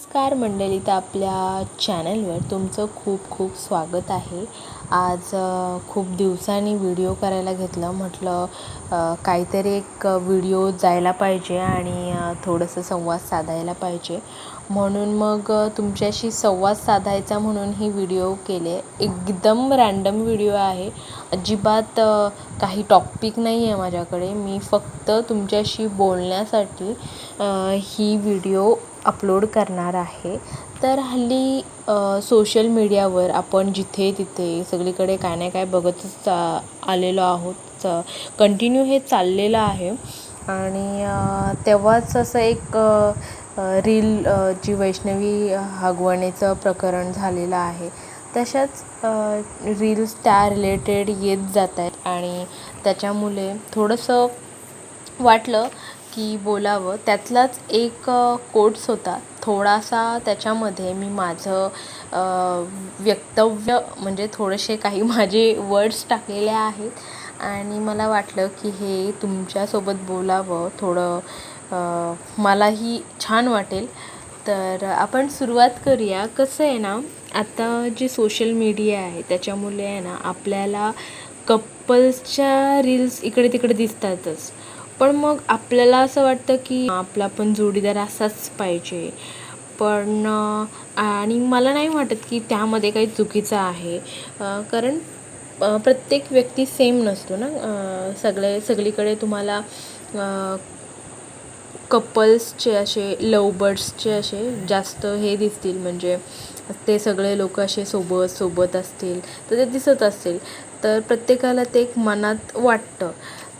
नमस्कार मंडळी तर आपल्या चॅनलवर तुमचं खूप खूप स्वागत आहे. आज खूप दिवसांनी व्हिडिओ करायला घेतलं. म्हटलं काहीतरी एक व्हिडिओ जायला पाहिजे आणि थोडंसं संवाद साधायला पाहिजे. म्हणून मग तुमच्याशी संवाद साधायचा म्हणून ही व्हिडिओ केले. एकदम रॅन्डम व्हिडिओ आहे. अजिबात काही टॉपिक नाही आहे माझ्याकडे. मी फक्त तुमच्याशी बोलण्यासाठी ही व्हिडिओ अपलोड करणार आहे. तर हल्ली सोशल मीडियावर आपण जिथे तिथे सगळीकडे काय नाही काय बघतच चा आलेलो आहोत. कंटिन्यू हे चाललेलं आहे. आणि तेव्हाच असं एक रील जी वैष्णवी हगवणेचं प्रकरण झालेलं आहे. तशाच रील्स त्या रिलेटेड येत जात आहेत. आणि त्याच्यामुळे थोडंसं वाटलं की बोलावं त्यातलाच एक कोट्स होता. थोडासा त्याच्यामध्ये मी माझं वक्तव्य म्हणजे थोडेसे काही माझे वर्ड्स टाकलेले आहेत. आणि मला वाटलं की हे तुमच्यासोबत बोलावं थोडं मलाही छान वाटेल. तर आपण सुरुवात करूया. कसं आहे ना आता जे सोशल मीडिया आहे त्याच्यामुळे आहे ना आपल्याला कपल्सच्या रील्स इकडे तिकडे दिसतातच. पण मग आपल्याला असं वाटतं की आपला पण जोडीदार असाच पाहिजे. पण आणि मला नाही वाटत की त्यामध्ये काही चुकीचं आहे. कारण प्रत्येक व्यक्ती सेम नसतो ना. सगळे सगळीकडे तुम्हाला कपल्सचे असे लवबर्ड्सचे असे जास्त हे दिसतील. म्हणजे ते सगळे लोक असे सोबत सोबत असतील. तर ते दिसत असतील. तर प्रत्येकाला ते एक मनात वाटतं.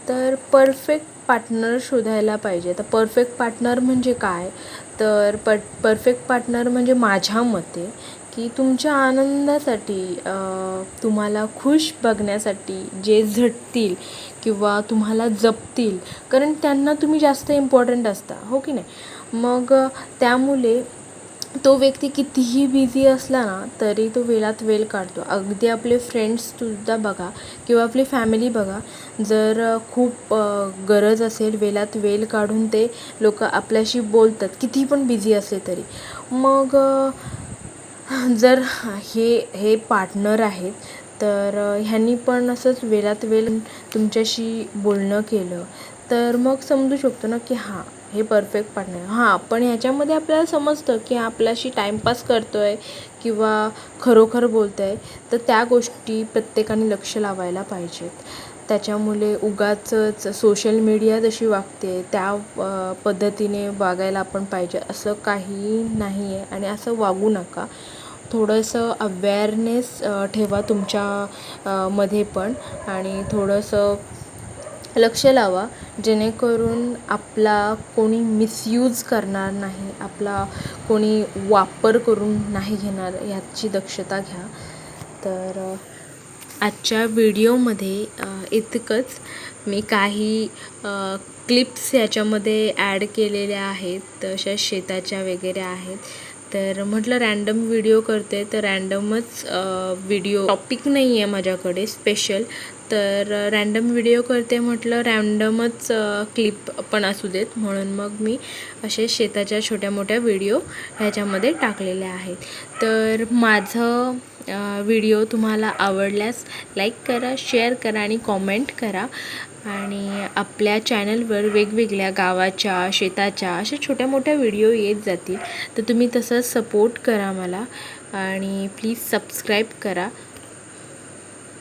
तर परफेक्ट पार्टनर शोधायला पाहिजे. तर परफेक्ट पार्टनर म्हणजे काय? तर प परफेक्ट पार्टनर म्हणजे माझ्या मते की तुमच्या आनंदासाठी तुम्हाला खुश बघण्यासाठी जे झटतील किंवा तुम्हाला जपतील कारण त्यांना तुम्ही जास्त इम्पॉर्टंट असता हो की नाही? मग त्यामुळे तो व्यक्ती कितीही बिझी असला ना तरी तो वेळात वेळ काढतो. अगदी आपले फ्रेंड्ससुद्धा बघा किंवा आपली फॅमिली बघा जर खूप गरज असेल वेळात वेळ काढून ते लोक आपल्याशी बोलतात कितीही पण बिझी असले तरी. मग जर हे हे पार्टनर आहेत तर ह्यांनी पण असंच वेळात वेळ तुमच्याशी बोलणं केलं. तर मग समजू शकतो ना की हां हे परफेक्ट पार्टनर हां पण ह्याच्यामध्ये आपल्याला समजतं की आपल्याशी टाईमपास करतो आहे किंवा खरोखर बोलतं आहे तर त्या गोष्टी प्रत्येकाने लक्ष लावायला पाहिजेत. त्याच्यामुळे उगाचच सोशल मीडिया जशी वागते त्या पद्धतीने वागायला आपण पाहिजे असं काही नाही आहे आणि असं वागू नका. थोडंसं अवेअरनेस ठेवा तुमच्या मध्ये पण. आणि थोडंसं लक्ष लावा. जेणेकरून आपला कोणी मिसयूज करणार नाही आपला कोणी वापर करून नाही घेणार ह्याची दक्षता घ्या. तर आजच्या व्हिडिओमध्ये इतकंच. मी काही क्लिप्स याच्यामध्ये ॲड केलेल्या आहेत तशा शेताच्या वगैरे आहेत. तर म्हटलं रॅन्डम व्हिडिओ करते तर रॅन्डमच व्हिडिओ टॉपिक नाही आहे माझ्याकडे स्पेशल तर रॅन्डम व्हिडिओ करते म्हटलं रॅन्डमच क्लिप पण असू देत. म्हणून मग मी असे शेताच्या छोट्या मोठ्या व्हिडिओ ह्याच्यामध्ये टाकलेले आहेत. तर माझं व्हिडिओ तुम्हाला आवडल्यास लाईक करा शेअर करा आणि कॉमेंट करा. आणि आपल्या चॅनलवर वेगवेगळ्या गावाच्या शेताच्या अशा छोट्या मोठ्या व्हिडिओ येत जातील. तर तुम्ही तसंच सपोर्ट करा मला आणि प्लीज सबस्क्राईब करा.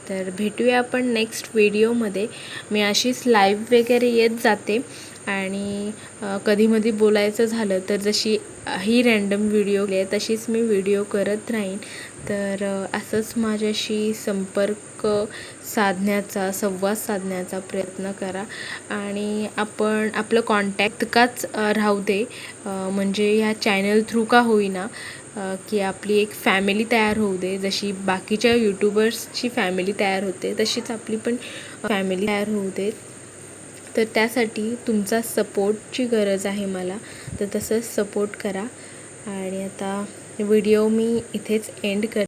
तर भेटूया आपण नेक्स्ट व्हिडिओमध्ये मी अशीच लाईव्ह वगैरे येत जाते. आणि कधीमधी बोलायचं झालं तर जशी ही रँडम व्हिडिओ आहे तशीच मी व्हिडिओ करत राहीन. तर असंच माझ्याशी संपर्क साधण्याचा संवाद साधण्याचा प्रयत्न करा. आणि आपण आपलं कॉन्टॅक्ट काच राहू दे म्हणजे ह्या चॅनल थ्रू का होईना. की आपली एक फॅमिली तयार होऊ दे. जशी बाकीच्या यूट्यूबर्सची फॅमिली तयार होते तशीच आपली पण फॅमिली तयार होऊ दे. तर त्यासाठी तुमचा सपोर्टची गरज आहे मला. तर तसंच सपोर्ट करा. आणि आता व्हिडिओ मी इथेच एंड कर